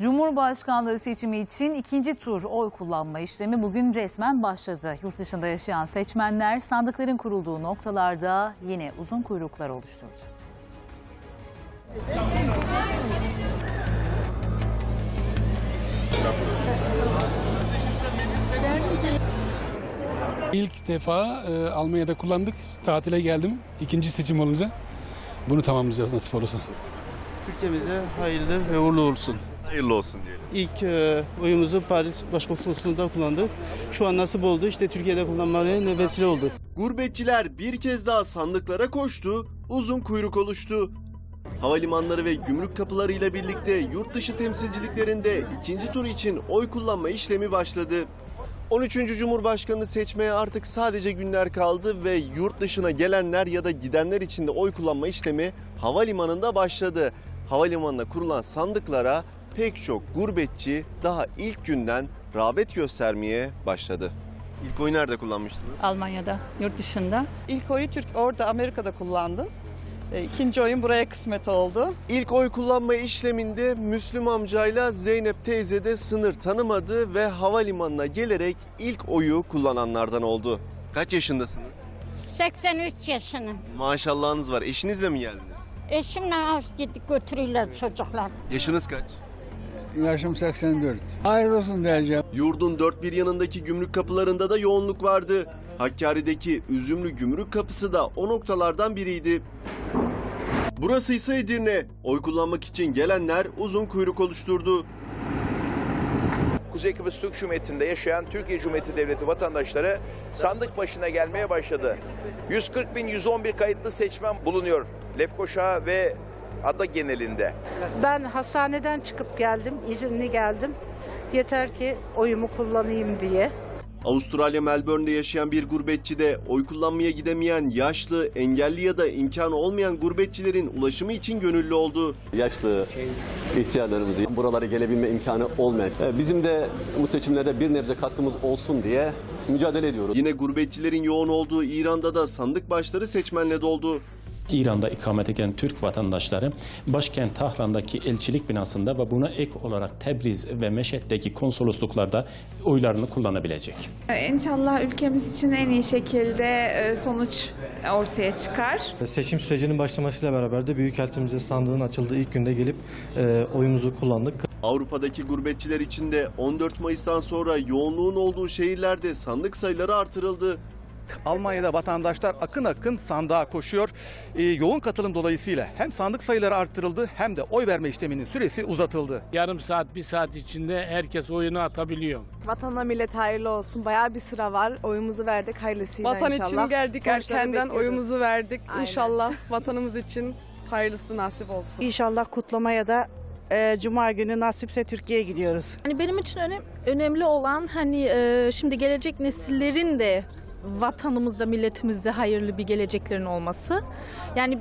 Cumhurbaşkanlığı seçimi için ikinci tur oy kullanma işlemi bugün resmen başladı. Yurt dışında yaşayan seçmenler sandıkların kurulduğu noktalarda yine uzun kuyruklar oluşturdu. İlk defa e, Almanya'da kullandık. Tatile geldim. İkinci seçim olunca bunu tamamlayacağız nasip olursa. Türkiye'mize hayırlı ve uğurlu olsun. Hayırlı olsun diyelim. İlk e, oyumuzu Paris Başkonsolosluğu'nda kullandık. Şu an nasip oldu. İşte Türkiye'de kullanmaya vesile oldu. Gurbetçiler bir kez daha sandıklara koştu, uzun kuyruk oluştu. Havalimanları ve gümrük kapılarıyla birlikte yurt dışı temsilciliklerinde ikinci tur için oy kullanma işlemi başladı. 13. Cumhurbaşkanını seçmeye artık sadece günler kaldı ve yurt dışına gelenler ya da gidenler için de oy kullanma işlemi havalimanında başladı. Havalimanına kurulan sandıklara pek çok gurbetçi daha ilk günden rağbet göstermeye başladı. İlk oyu nerede kullanmıştınız? Almanya'da, yurt dışında. İlk oyu Türk orada Amerika'da kullandım. E, İkinci oyun buraya kısmet oldu. İlk oy kullanma işleminde Müslüm amcayla Zeynep teyze de sınır tanımadı ve havalimanına gelerek ilk oyu kullananlardan oldu. Kaç yaşındasınız? 83 yaşının. Maşallahınız var. Eşinizle mi geldiniz? Eşimle gittik götürüyorlar çocuklar. Yaşınız kaç? Yaşım 84. Hayırlı olsun diyeceğim. Yurdun dört bir yanındaki gümrük kapılarında da yoğunluk vardı. Hakkari'deki Üzümlü Gümrük Kapısı da o noktalardan biriydi. Burası ise Edirne. Oy kullanmak için gelenler uzun kuyruk oluşturdu. Kuzey Kıbrıs Türk Cumhuriyeti'nde yaşayan Türkiye Cumhuriyeti Devleti vatandaşları sandık başına gelmeye başladı. 140 bin 111 kayıtlı seçmen bulunuyor Lefkoşa ve ada genelinde. Ben hastaneden çıkıp geldim, izinli geldim. Yeter ki oyumu kullanayım diye. Avustralya Melbourne'de yaşayan bir gurbetçi de oy kullanmaya gidemeyen yaşlı, engelli ya da imkanı olmayan gurbetçilerin ulaşımı için gönüllü oldu. yaşlı ihtiyarlarımızı buralara gelebilme imkanı olmayan e, bizim de bu seçimlerde bir nebze katkımız olsun diye mücadele ediyoruz. Yine gurbetçilerin yoğun olduğu İran'da da sandık başları seçmenle doldu. İran'da ikamet eden Türk vatandaşları başkent Tahran'daki elçilik binasında ve buna ek olarak Tebriz ve Meşet'teki konsolosluklarda oylarını kullanabilecek. İnşallah ülkemiz için en iyi şekilde e, sonuç ortaya çıkar. Seçim sürecinin başlamasıyla beraber de Büyükelçimize sandığın açıldığı ilk günde gelip e, oyumuzu kullandık. Avrupa'daki gurbetçiler için de 14 Mayıs'tan sonra yoğunluğun olduğu şehirlerde sandık sayıları artırıldı. Almanya'da vatandaşlar akın akın sandığa koşuyor. Ee, yoğun katılım dolayısıyla hem sandık sayıları arttırıldı hem de oy verme işleminin süresi uzatıldı. Yarım saat, bir saat içinde herkes oyunu atabiliyor. Vatanla millet hayırlı olsun. Bayağı bir sıra var. Oyumuzu verdik hayırlısıyla Vatan inşallah. için geldik, Sonuçları erkenden bekliyoruz. oyumuzu verdik. Aynen. İnşallah vatanımız için hayırlısı nasip olsun. İnşallah kutlamaya da e, Cuma günü nasipse Türkiye'ye gidiyoruz. Hani benim için önem, önemli olan hani e, şimdi gelecek nesillerin de vatanımızda, milletimizde hayırlı bir geleceklerin olması. Yani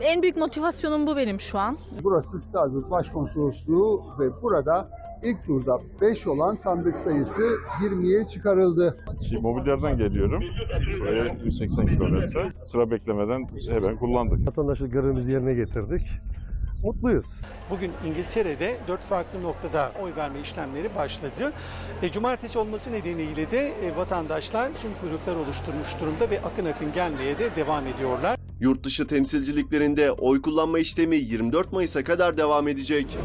en büyük motivasyonum bu benim şu an. Burası Strasbourg Başkonsolosluğu ve burada ilk turda 5 olan sandık sayısı 20'ye çıkarıldı. Mobilyardan geliyorum. Buraya 180 kilometre. Sıra beklemeden hemen kullandık. Vatandaşlık görevimizi yerine getirdik. Mutluyuz. Bugün İngiltere'de dört farklı noktada oy verme işlemleri başladı. E, cumartesi olması nedeniyle de e, vatandaşlar tüm kuyruklar oluşturmuş durumda ve akın akın gelmeye de devam ediyorlar. Yurt dışı temsilciliklerinde oy kullanma işlemi 24 Mayıs'a kadar devam edecek.